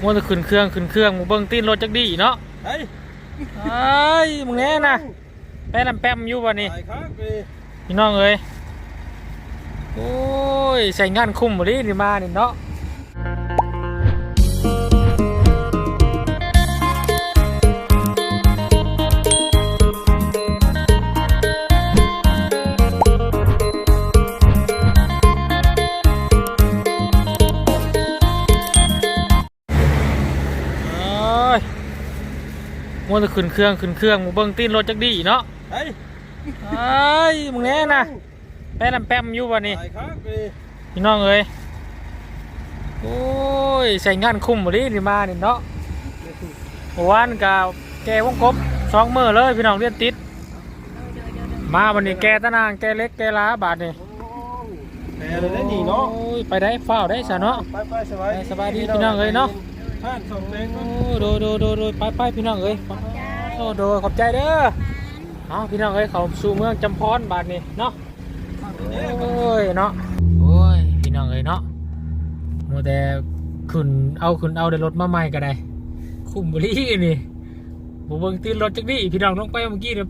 มัวจะขึ้นเครื่องขึ้นเครื่องมึงเบิ่งตีนรถจักดีเนาะเฮ้ยไอ้ยมึงแน่นะแป้นำแป้มอยู่วันนี้ไปครับไปพี่น้องเอ้ยโอ้ยใส่งานคุ้มบ่ดินี่มานี่เนาะ มัวจะขึ้นเครื่องขึ้นเครื่องมึงเบิ่งตีนรถจักดีเนาะเฮ้ยไอ้ยมึงแน่นะแป้นำแป้มอยู่วันนี้ไปครับไปพี่น้องเอ้ยโอ้ยใส่งานคุ้มบ่ดินี่มานี่เนาะเมื่อวานกับแกวงกบสองมือเลยพี่น้องเรียนติด มาวันนี้แกตะนางแกเล็กแกล้าบาทนี่แต่เลยได้ดีเนาะโอ้ยไปได้เฝ้าวได้ซะเนาะไปไปสบายไปสบายดีพี่น้องเอ้ยเนาะ ท่านส่งแรงโอ้มั้งโดยโดยโดยโดยไปไปพี่น้องเอ้ยโอ้โดยขอบใจเด้อเอาพี่น้องเอ้ยเขาสู่เมืองจำพรบาทนี่เนาะโอ้ยเนาะโอ้ยพี่น้องเอ้ยเนาะมัวแต่ขึ้นเอาขึ้นเอาได้รถมาใหม่ก็ได้ คุ้มบรีนี่บ่เบิ่งตีนรถจักดิพี่น้องลงไปเมื่อกี้เนี่ย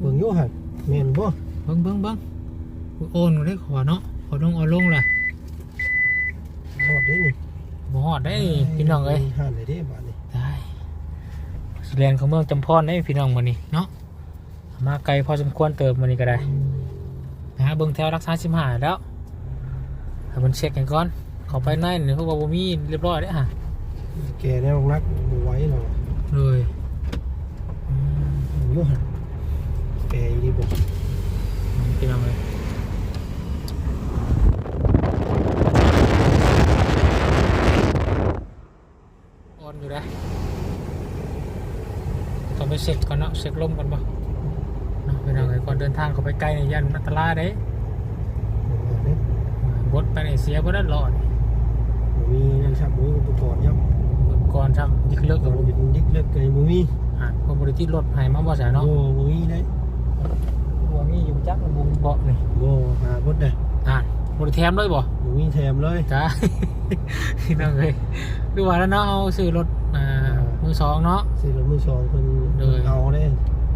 เบิ่งอยู่หั่นแม่นบ่เบิ่งเบิ่งเบิ่งโอนได้ขอเนาะขอลงเอาลงล่ะฮอดได้นี่ บ่ฮอดได้พี่น้องเอ้ยหาได้เด้บานี้ได้สแลนของเมืองจำพรได้พี่น้องมื้อนี้เนาะมาไกลพอสมควรเติมมื้อนี้ก็ได้นะฮะเบิ่งแถวรักษาสิมหาแล้วให้มันเช็คกันก่อนเข้าไปในนี่เพราะว่าบ่มีเรียบร้อยเด้ฮะแกแนวนักบ่ไหวหรอกเลยอืมเบิ่งอยู่หั่นแกอีดีบ่ พี่น้องเลยออนอยู่นะต้องไปเช็คก่อนเนาะเช็คลมก่อนป่ะเนาะพี่น้องเลยก่อนเดินทางเขาไปไกลในย่านอันตรายเด้เด้บดไปในเสียบ่ได้รอดบ่มีนั่นครับบ่มีอุปกรณ์ยับก่อนทำยิกเลิกก็กับบ่เป็นดิกเลิกก็บ่มีอ่าพอบริที่รถใหายมาบ่ใส่เนาะโอ้บ่มีได้บ่มีอยู่จักบุงเบาะนี่บ่หาบ่ได้อ่าบริแถมเลยบ่บ่มีแถมเลยจ้าพี่น้องเลยดูว่าแล้วเนาะเอาซื้อรถอ่า มือสองเนาะสิรถมือสองเพิ่นเลย เอาเด้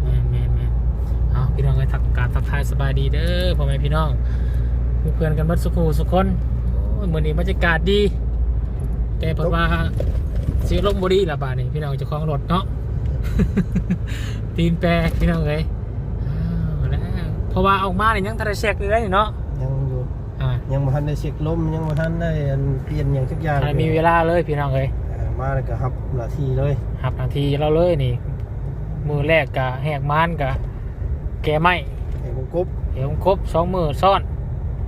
แม่นแม่นแม่นเอาพี่น้องเลยทักการทักทายสบายดีเด้อพ่อแม่พี่น้องเพื่อนๆกันเบัดสุขูสุขคนโอ้ยมื้อนี้บรรยากาศดี แต่เพิ่นว่าเสียลมบ่ดีล่ะบาดนี้พี่น้องเจ้าของรถเนาะ ตีนแปรพี่น้องเลยอ้าวแล้วเพราะว่าออกมาเนี่ยยังทันได้เช็คเลยเนาะยังอยู่อ่ายังบ่ทันได้เช็คลมยังบ่ทันได้อันเปลี่ยนหยังสักอย่างถ้ามีเวลาเลยพี่น้องเลยอ่า มาแล้วก็รับหน้าที่เลยหับนาทีเราเลยนี่ มือแรกกะแหกม้านกะแกไม่ไอ้วงกบเดี๋ยวครบสองมือซ่อน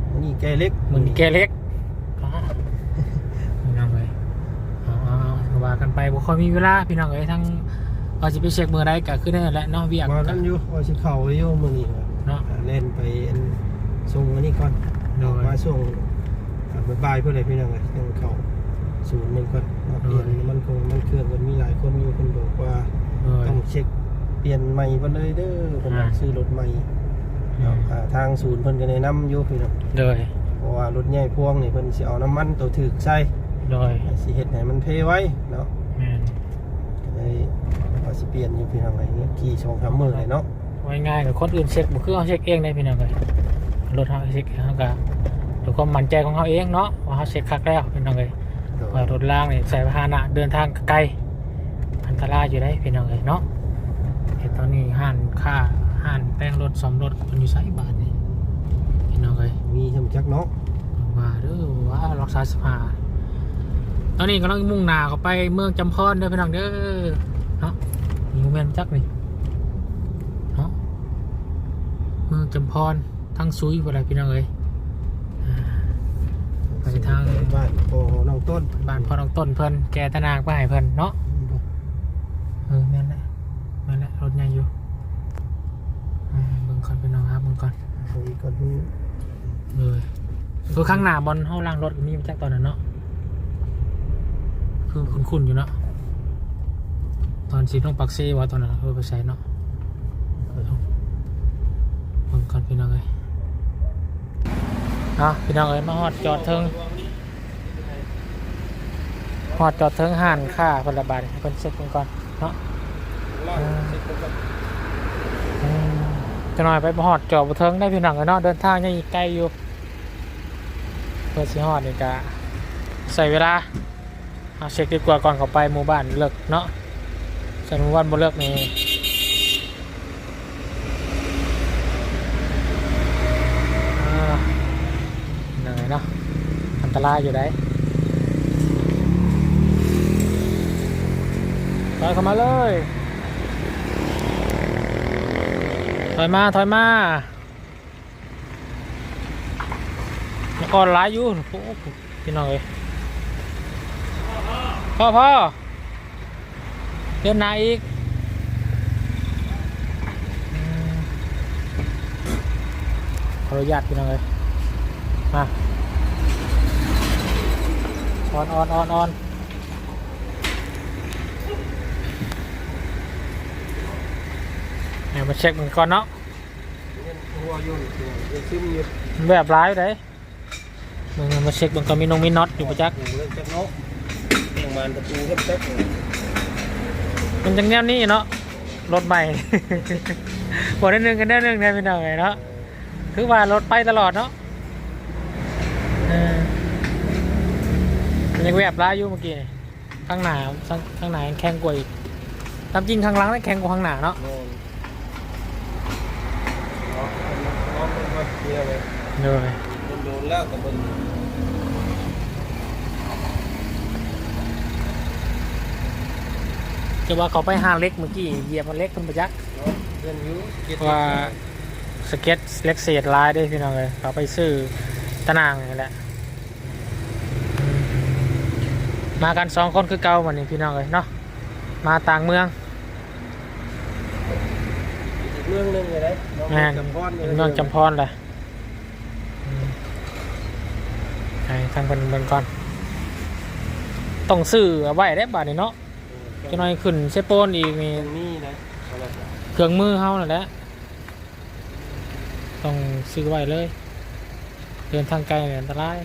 อันนี่แกเล็กมือนี่แกเล็กอ่าพี่น้องเลยเอาเอาเอาว่ากันไปบุคอยมีเวลาพี่น้องเลยทั้งเราจะไปเช็คมือใดกะขึ้นได้แหละเนาะเวียกมากักันนอยู่ว่าสิเข้าอยู่มื้อนี้ครับเนาะ อ่าเล่นไปอันส่งอันนี้ก่อนโดย มาส่งอ่าบ่ายๆเพิ่นเลยพี่น้องเอ้ยยังเข้าศูนย์หนึงก่อนมา เปลี่ยนโดยมันคงมันเครื่องกันมีหลายคนอยู่เพิ่นบอกว่าเลยต้องเช็คเปลี่ยนใหม่บ่เลยเด้อเพิ่นอยากอ่าซื้อรถใหม่เนาะอ่าทางศูนย์เพิ่นก็แนะนำอยู่พี่น้องเลยเพราะว่ารถใหญ่พวงนี่เพิ่นสิเอาน้ำมันตัวถึกใส่เลยสิเฮ็ดให้มันเพไว้เนาะ แม่นก็เลยว่าสิเปลี่ยนอยู่พี่น้องไอ้เนี่ยขี่สองสามมื้อเลยเนาะไว้ง่ายกับคนอื่นเช็คบุคือเขาเช็คเองได้พี่น้องเลยรถเขาเช็คเขากะดูความมั่นใจของเขาเองเนาะว่าเขาเช็คคักแล้วพี่น้องเลย ว่ารถล่างนี่ใส่พาหนะเดินทางไกลอันตรายอยู่ได้พี่น้องเลยเนาะเห็นตอนนี้ห้านค่าห้านแป้งรถสมรถคนอยู่ไซบาทนี่พี่น้องเลยมีสำจักเนาะว่าเด้อว่ารักษาสภาตอนนี้กำลังมุ่งหน้าเข้าไปเมืองจำพรเด้อพี่น้องเด้อเนาะมีโมเมนต์จักนี่เนาะเมืองจำพรทางซุยอะไรพี่น้องเลยอ่าไป ทางบ้านโอ้น้องต้นบ้านพ่อน้องต้นเพิ่นแกตะนางไปให้เพิ่นเนาะเออแม่นแหละแม่นแหละรถใหญ่อยู่อ่าเบิ่งก่อนพี่น้องครับเบิ่งก่อนคุยกันเลยคือข้างหน้าบอลห้องล่างรถก็มีมาจากตอนนั้นเนาะคือคุ้นๆอยู่เนาะตอนสีต้องปักเซว่าตอนนั้นเออไปใส่เนาะเออเบิ่งก่อนพี่น้องเอ้ยเนาะพี่น้องเอ้ยมาฮอดจอดเทิง หอดจอดเทิงห่านค่าพลบาทให้เพิ่นเช็คกันก่อนเนาะจะหน่อยไปหอดจอดบเทิงได้พี่น้องกันเนาะเดินทางยังอีกไกลอยู่เพื่อสิหอดนี่กะใส่เวลาเอาเช็คดีกว่าก่อนเขาไปหมู่บ้านเลิกเนาะสมมติว่าบ่เลิกนี่เหนื่อยเนาะอันตรายอยู่ได้ ถอยเข้ามาเลย ถอยมา ถอยมาแล้วก็ร้ายอยู่โอ้โหพี่น้องเอ้ยพ่อพ่อเดินหนาอีกขออนุญาตพี่น้องเลยมาออนออนออนออน เนี่ยมาเช็คมันก่อนเนาะหัวยุ่นเดี๋ยวซึมอยู่มันแบบร้ายเลยมึงมาเช็คมันก็มีนงมีน็อตอยู่ประจักษ์เรื่องจักนกเรื่องมันประตูเฮ็ดแป๊บมันจังแนวนี้เนาะรถใหม่บอกได้หนึ่งกันได้หนึ่งได้เป็นหน่อยเนาะคือว่ารถไปตลอดเนาะเออมันยังแบบร้ายอยู่เมื่อกี้นี่ข้างหน้าข้างข้างหน้ายังแข็งกว่าอีกตามจริงข้างหลังนั่นแข็งกว่าข้างหน้าเนาะโน่นอาเอาเอาเอาเดี๋ยวเลยเลยโดนแล้วกับเบิ่งจะว่าเขาไปหาเล็กเมื่อกี้เหยียบมันเล็กเป็นประจักษ์เพื่อนยูเก็บว่าสเก็ตเล็กเศษลายได้พี่น้องเลยเขาไปซื้อตะนางนี่แหละมากันสองคนคือเก่าวันนี้พี่น้องเลยเนาะมาต่างเมือง เรื่องหนึงเลยนะน้องแม่นจำพรเป็นเมืองจำพรเลยอืมให้ทางเป็นเมืองก่อน ต้องซื้อเอาไว้ได้บาทนี่เนาะจะน้อยขึ้นเซโปนอีกนี่ตรงนี้นะเอาละครับเครื่องมือเฮานั่นแหละต้องซื้อไว้เลย เดินทางไกลเนี่ยอันตราย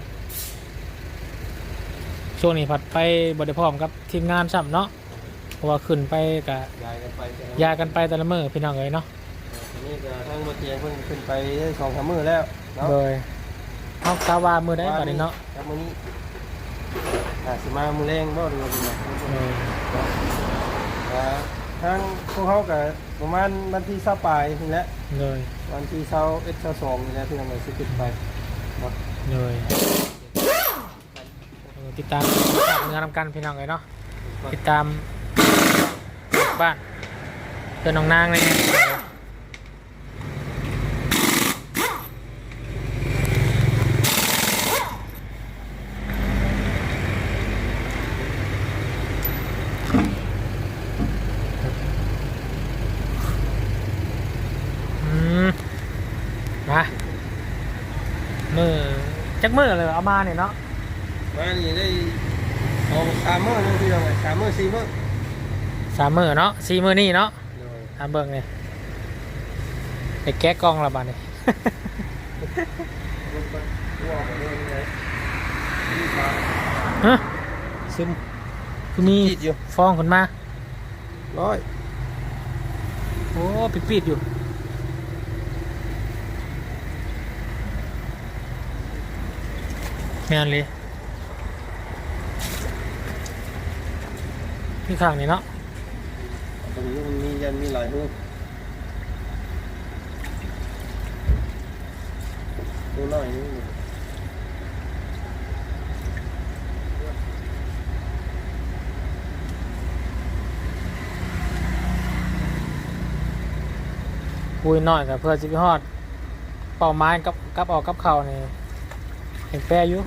ช่วงนี้ผัดไปบไดพร้อมกับทีมงานซ้ำเนาะ เพราะว่าขึ้นไปกะย้ายกันไปแต่ละยากันไปแต่ละมือพี่น้องเอ้ยเนาะอั นนี้ก็ทางบนเตียงเพิ่งขึ้นไปได้สองสามมื้อแล้วเนาะโดยเอากาวามือได้บัดนี้เนาะครับมื้อนี้อ่าสิมามื้อแรงบ่หรือว่าสิมาเอออ่าทางพวกเขาก็ประมาณวันที่20ปลายนี่แหละเลยวันที่21 22นี่แหละที่เราสิขึ้นไปเนาะเลยเออติดตามงานทำกันพี่น้องเอ้ยเนาะติดตามบ้านเพื่อนน้องนางเลยเนี่ยอืมมามือ จักมือเลยเอามาเนี่ยเนาะมานี่ได้เอาสามมื้อนึงที่เราไงสามมื้อสี่มื้อสามมือเนาะสี่มือนี่เนาะโดยทำเบิ่งนี่ไอ้แก๊กกล้องละบาดนี่ รถไปทั่วไปเลยนี่ไงนี่มาฮะซึมคือมีจีดอยู่ฟองขึ้นมาร้อยโอ้ปิดปิดๆอยู่ แม่นเลยที่ข้างนี่เนาะตรงนี้มันมียันมีหลายมือตัวน้อยนี่คุยหน่อยกับเพื่อจะไปฮอด เป่าไม้กับกับออกกับเข่านี่เห็นแปรอยู่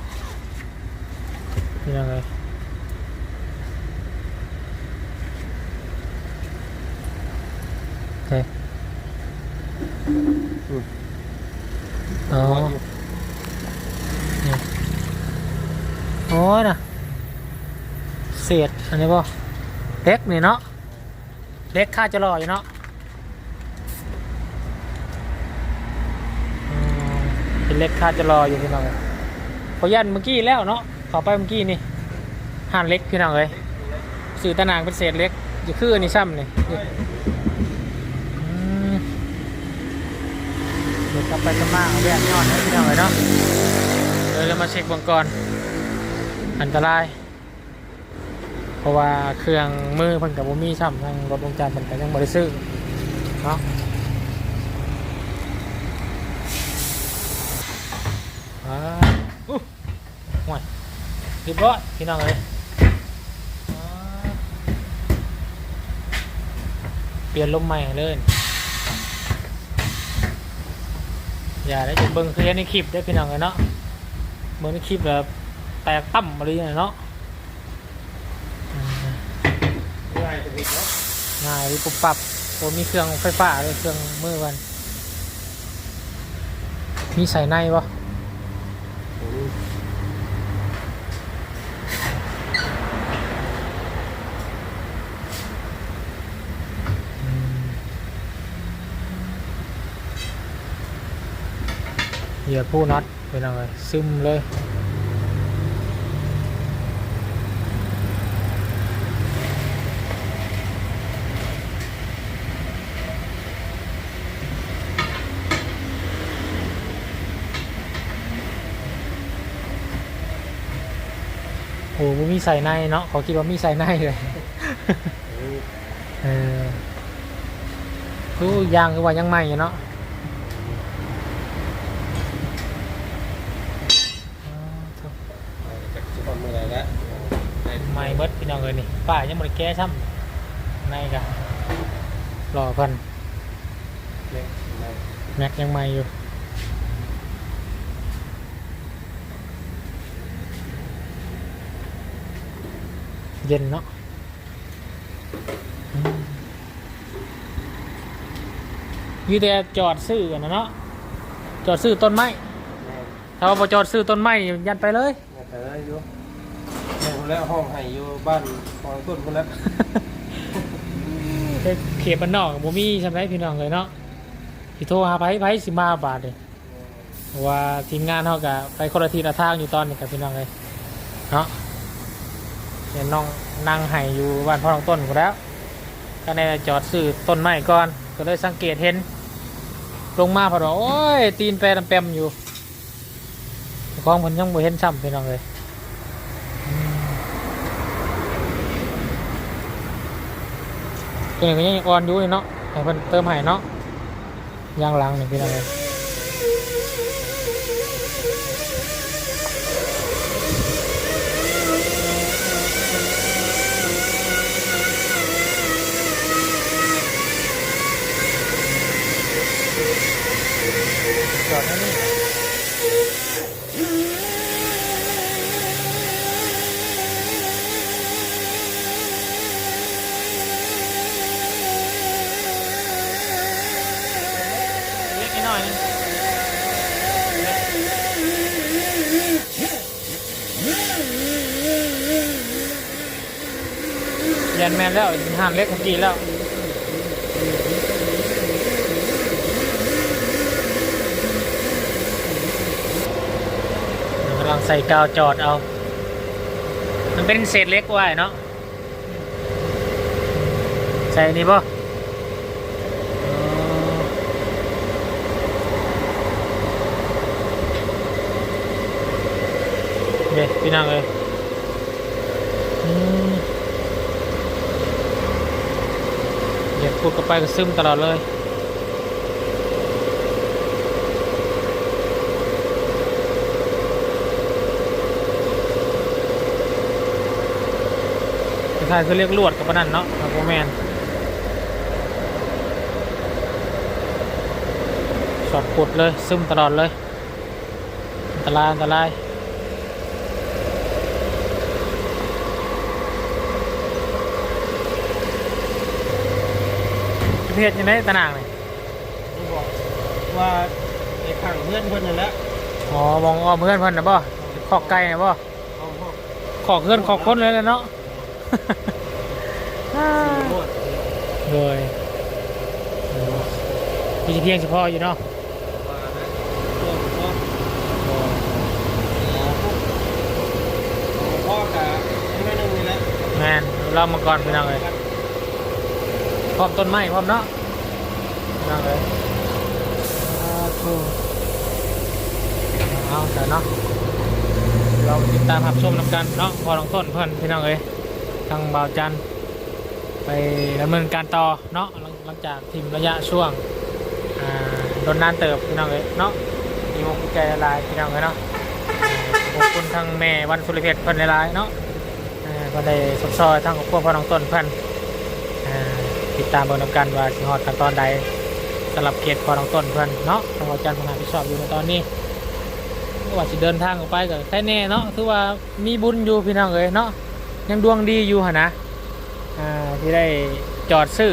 นี่ยังไงโอเคอ๋อโอ้ยนะเศษอันนี้ป่ะเล็กนี่เนาะเล็กค่าจะรออยู่เนาะอืมเป็นเล็กค่าจะรออยู่พี่น้องพอยันเมื่อกี้แล้วเนาะ ขอไปเมื่อกี้นี่ห่านเล็กพี่น้องเลยสื่อตะนางเป็นเศษเล็กอย่คืออันนี้ซ้ำนี่อมเดี๋ยวกลับไปกันมาเอาแบกยอดให้พี่น้องเลยเนาะเดี๋ยวเรามาเช็คเบงก่อนอันตราย เพราะว่าเครื่องมือเพิ่นกับบ่มีซ้ำทางรถวงจรเพิ่นก็ยังบ่ได้ซื้อเนาะอ่าอู้ห่วย เรียบร้อยพี่น้องเอ้ยเปลี่ยนลมใหม่เลย อย่าได้จะเบิ่งคือเห็นในคลิปได้พี่น้องเอ้ยเนาะเบิ่งในคลิปแบบแตกต่ำอะไรอย่างเนาะง่ายจะผิดเนาะง่ายปุบปับตัวมีเครื่องไฟฟ้าเลยเครื่องมือมันมีใส่ในปะ เหยียบผู้น็อตเป็นอะไรซึมเลยโอ้บ่มีใส่ในเนาะขอคิดว่ามีใส่ในเลยเออคือยางคือว่ายังใหม่อยู่เนาะอ๋อโถ่ จากสุพรรณเมื่อไหรแล้ว ใหม่เบิดพี่ น้องเลยนี่ป้ายังบ่ได้แก้ซ้ำในกะรอเพิ่นเล็กในแม็กยังใหม่อยู่เย็นเนาะอืมอยู่แต่จอดซื้อกันนะเนาะ จอดซื้อต้นไม้แม่ถ้าว่าบ่จอดซื้อต้นไม้นี่ยันไปเลยแม่แต่ได้อยู่ แล้วห้องให้อยู่บ้านฟองต้นคนแล้วไปเขตบ้านนอกบ่มีใช่ไหมพี่น้องเลยเนาะสิโทรหาไผไผสิมาบาทเลยว่าทีมงานเฮาก็ไปคนละทีละทางอยู่ตอนนี้กับพี่น้องเลยเนาะเดี๋ยน้องนั่งไห้อยู่บ้านพ่อน้องต้นกูแล้วก็ในจอดซื้อต้นไม้ก่อนก็เลยสังเกตเห็น ลงมาพอดว่าโอ้ยตีนแปรดำแปมอยู่ของผมยังบ่เห็นซ้ำพี่น้องเลยอืม ตัวนี้ก็ยังอ่อนอยู่เลยเนาะให้เพิ่นเติมให้เนาะยางหลังนี่พี่น้อง หานเล็กเมื่อกี้แล้วกำลังใส่กาวจอดเอา มันเป็นเศษเล็กไว้เนาะ ใส่นี่ป่ะเดี๋ยวพี่นั่งเลยอืม เดี๋ยวพูดกับไปก็ซึมตลอดเลยคล้ายคือเรียกลวดกับปนั่นเนาะครับโมแมนสอดปุดเลยซึมตลอดเลยอันตรายอันตราย เพศยังไงตะนางเลยเขาบอกว่าไอ้ข้างเพื่อนเพื่อนนั่นแหละอ๋อมองอ้อมเพื่อนเพื่อนนะบ่ขอกไก่นะบ่เอาพวกขอกเพื่อนขอกคนเลยแหละเนาะ สี่โมดเลยมีเพียงเฉพาะอยู่เนาะว่านะพวกพวกหมอพวกหมอพ่อกะยังไม่หนึ่งแมนเรามาก่อนพี่น้องเลยพ ร้อมต้นไม้พร้อมเนาะพี่งเลยอาถูกเอาแต่เนาะเราติดตามรับชมนำกันเนาะพอลองต้นเพื่อนพี่น้องเลยทางบ่าวจันไปดำเนินการต่อเนาะหลังหลังจากทีมระยะช่วงอ่าโดนนานเติบพี่น้องเลยเนาะมีวงกุญแจละลายพี่น้องเลยเนาะขอบคุณทางแม่วันสุริเพชรเพิ่อนละลายเนาะก็ได้สดซอยทั้งครอบครัวพอน้องต้นเพื่อน ติดตามเบิ่งนำกันว่าสิฮอดขั้นตอนใดสำหรับเขตพอน้องต้นเพื่อนเนาะทางอาจารย์ผู้งานที่ชอบอยู่ในตอนนี้ว่าสิเดินทางออกไปก็แค่แน่เนาะถือว่ามีบุญอยู่พี่น้องเอ้ยเนาะยังดวงดีอยู่หนนะอ่าที่ได้จอดซื้อ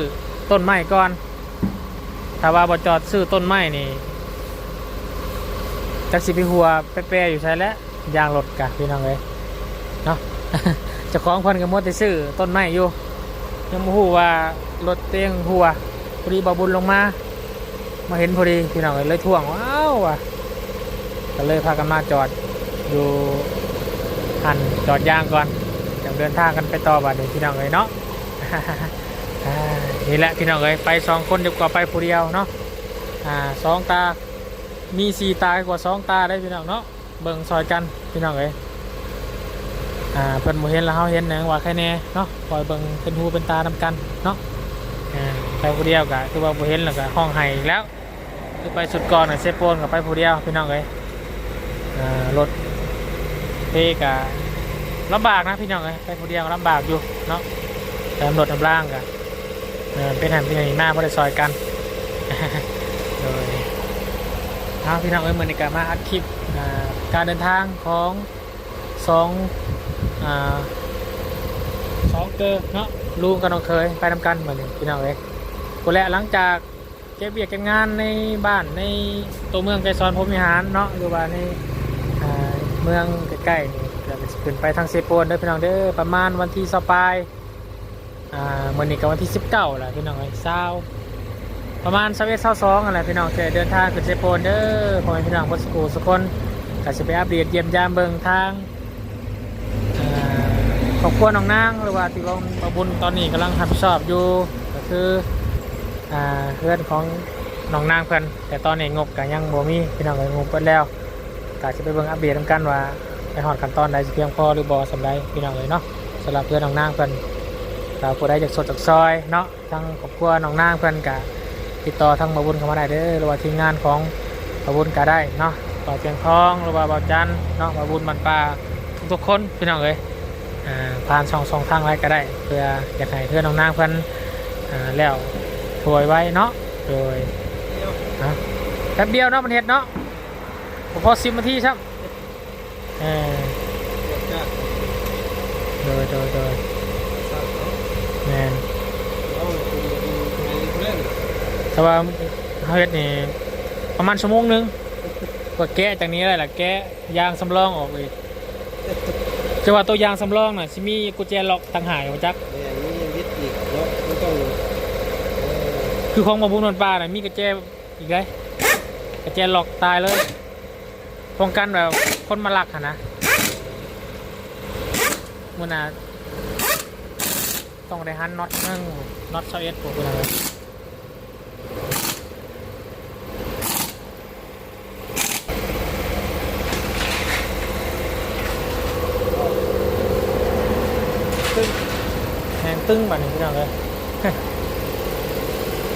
ต้นไม้ก่อนถ้าว่าบ่จอดซื้อต้นไม้นี่จักสิไปหัวแปรๆอยู่ใช่แล้วยางรถกะพี่น้องเอ้ยเนาะจะคล้องพิ่นก็มดไปซื้อต้นไม้อยู่ยังบ่ฮู้ว่า รถเตียงหัวพอดีบาบุญลงมา มาเห็นพอดีพี่น้องเอ้ยเลยท่วงว้าวว่ะก็เลยพากันมาจอดอยู่หันจอดยางก่อนจะเดินทางกันไปต่อบัดนี้พี่น้องเอ้ยเนาะอ่านี่แหละพี่น้องเอ้ยไปสองคนดีกว่าไปผู้เดียวเนาะอ่าสองตามีสี่ตากว่าสองตาได้พี่น้องเนาะเบิ่งซอยกันพี่น้องเอ้ยอ่าเพิ่นบ่เห็นแล้วเฮาเห็นหนังว่าใครแน่เนาะปล่อยเบิ่งเป็นหูเป็นตานำกันเนาะ ไปผู้เดียวก็คือว่าบ่เห็นแล้วก็ห้องไห้อีกแล้วคือไปสุดก่อนน่ะเซโปนก็ไปผู้เดียวพี่น้องเอ้ยอ่ารถเทก็ลำบากนะพี่น้องเอ้ยไปผู้เดียวลำบากอยู่เนาะแต่ตำรวจนำล่างก็เออเป็นหันเป็นอย่างหน้าบ่ได้ซอยกันโดยเอาพี่น้องเอ้ยมื้อนี้ก็มาอัดคลิปการเดินทางของสองอสองเกอร์เนาะลุงกับน้องเคยไปทำกันเหมือนกันพี่น้องเลย กูแหละหลังจากเก็บเบียกเก็บงานในบ้านในตัวเมืองไกรซอนพรมิหารเนาะหรือว่าในเมืองใกล้ๆนี่เดี๋ยวจะขึ้นไปทางเซโปนเด้อพี่น้องเด้อประมาณวันที่สปายอ่ามื่อนี้กับวันที่สิบเก้าแหละพี่น้องไอ้เศร้าประมาณสเวทเศร้าสองอะไรพี่น้องจะเดินทางขึ้นเซโปนเด้อพ่อแม่พี่น้องบนสกูสุคนก็จะไปอัปเดตเยี่ยมยามเบิงทางอ่าครอบครัวน้องนางหรือว่าที่ลงประบุญตอนนี้กำลังทำชอบอยู่ก็คือ เพื่อนของน้องนางเพื่อนแต่ตอนนี้งบก็ยังบ่มีพี่น้องก็งบเปิดแล้วก็จะไปเบิ่งอัปเดตกันว่าไปหอดขั้นตอนใดสิเพียงพอหรือบ่สำใดพี่น้องเลยเนาะสำหรับเพื่อนน้องนางเพื่อนก็ผู้ใดจากสดจากซอยเนาะทั้งครอบครัวน้องนางเพื่อนก็ติดต่อทั้งมาบุญเข้ามาได้เด้อหรือว่าทีมงานของมาบุญก็ได้เนาะต่อเชียงทองหรือว่าบ่าวจันเนาะมาบุญมันปลาทุกๆคนพี่น้องเลยอ่าผ่านช่องสองทางไรก็ได้ เพื่ออยากให้เพื่อนน้องนางเพื่อนอ่าแล้ว ถวยไว้เนาะโดยนะแป๊บเดียวเนาะมันเห็ดเนาะผมพอสิบนาทีครับเออโดยโดยโดยแมนแต่ว่าเขาเฮ็ดนี่ประมาณชั่วโมงหนึงก็แกะจากนี้อะไรล่ะแกะยางสำรองออกเลยจะว่าตัวยางสำรองน่ะสิมีกุญแจล็อกต่างหากจัก เนี่ยนี่วิทย์อีกเนาะไม่ต้องเออ คือของมาบุญนนปลาน่ะมีกระแจอีกเลยกระแจหลอกตายเลยป้องกันแบบคนมาลักอะนะมันน่ะต้องได้หันน็อตนึงน็อตเซเอสพวกนั้นเลยตึ้งแหงตึ้งแบบนี้พี่น้องเลย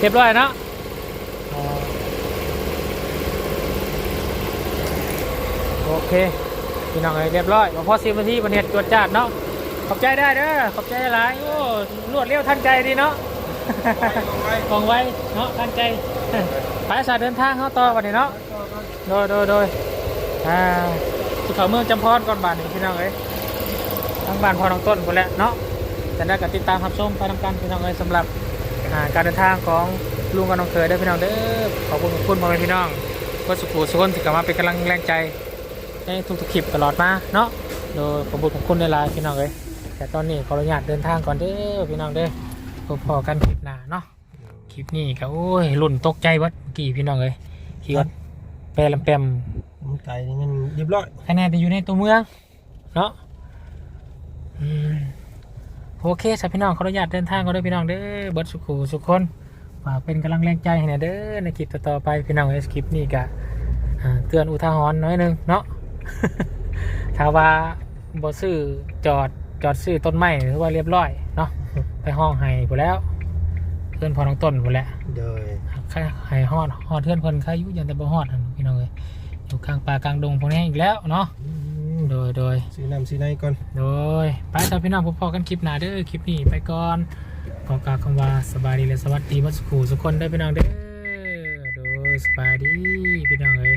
เรียบร้อยเนาะอ๋อโอเคพี่น้องเอ้ยเรียบร้อยมาพอสิบนาทีบันเห็ดตรวจจัดเนาะขอบใจได้เด้อขอบใจหลายโอ้รวดเร็วทันใจดีเนาะกองไว้เนาะทันใจไปสายเดินทางเข้าต่อวันนี้เนาะโดยโดยโดยอ่าที่เขาเมืองจำพรก่อนบ้านนี่พี่น้องเอ้ยทั้งบ้านพอน้องต้นคนแหละเนาะแต่ได้กับติดตามรับชมไปทำกันพี่น้องเอ้ยสำหรับอ่า การเดินทางของลุงกับน้องเคยได้อพี่น้องเด้อขอบคุณขอบคุณพ่อแม่พี่น้องก็สุขุสุขคนที่กลับมาเป็นกำลังแรงใจในทุกๆคลิปตลอดมาเนาะโดยขอบคุณขอบคุณในไลน์พี่น้องเลยแต่ตอนนี้ขออนุญาตเดินทางก่อนเด้อพี่น้องเด้อพบพอกันคลิปหน้าเนาะคลิปนี้ก็โอ้ยลุ่นตกใจวัดเมื่อกี่พี่น้องเลยขี่วัดแปรลำแปมมันไก่นี่มันเรียบร้อยคะแนนจะอยู่ในตัวเมืองเนาะอืม โอเคสำหรับพี่น้องขออนุญาตเดินทางก็ด้วยพี่น้องเด้อเบิร์ดสุขูสุขคนฝากเป็นกำลังแรงใจให้หน่อยเด้อในคลิปต่อๆไปพี่น้องเอสคลิปนี้กะอ่าเตือนอุทาหรณ์น้อยหนึงเนาะถ้าว่าบ่ซื้อจอดจอดซื้อต้นไม้หรือว่าเรียบร้อยเนาะไปห้องไห้หมดแล้วเพื่อนพอน้องต้นหมดแล้วโดยใครไห้ฮอดฮอดเพื่อนคนใครอยุ่ยันแต่บ่ฮอดหั่นพี่น้องเลยอยู่กลางป่ากลางดงพวกนี้อีกแล้วเนาะอืม โดยโดยซื้อน้ำซื้อในก่อนโดยไปสำหรับพี่น้องพบกันคลิปหน้าเด้อคลิปนี้ไปก่อนขอกล่าวคำว่าสบายดีและสวัสดีมัสกูสุกคนเด้อพี่น้องเด้อโดยสบายดีพี่น้องเอ้ย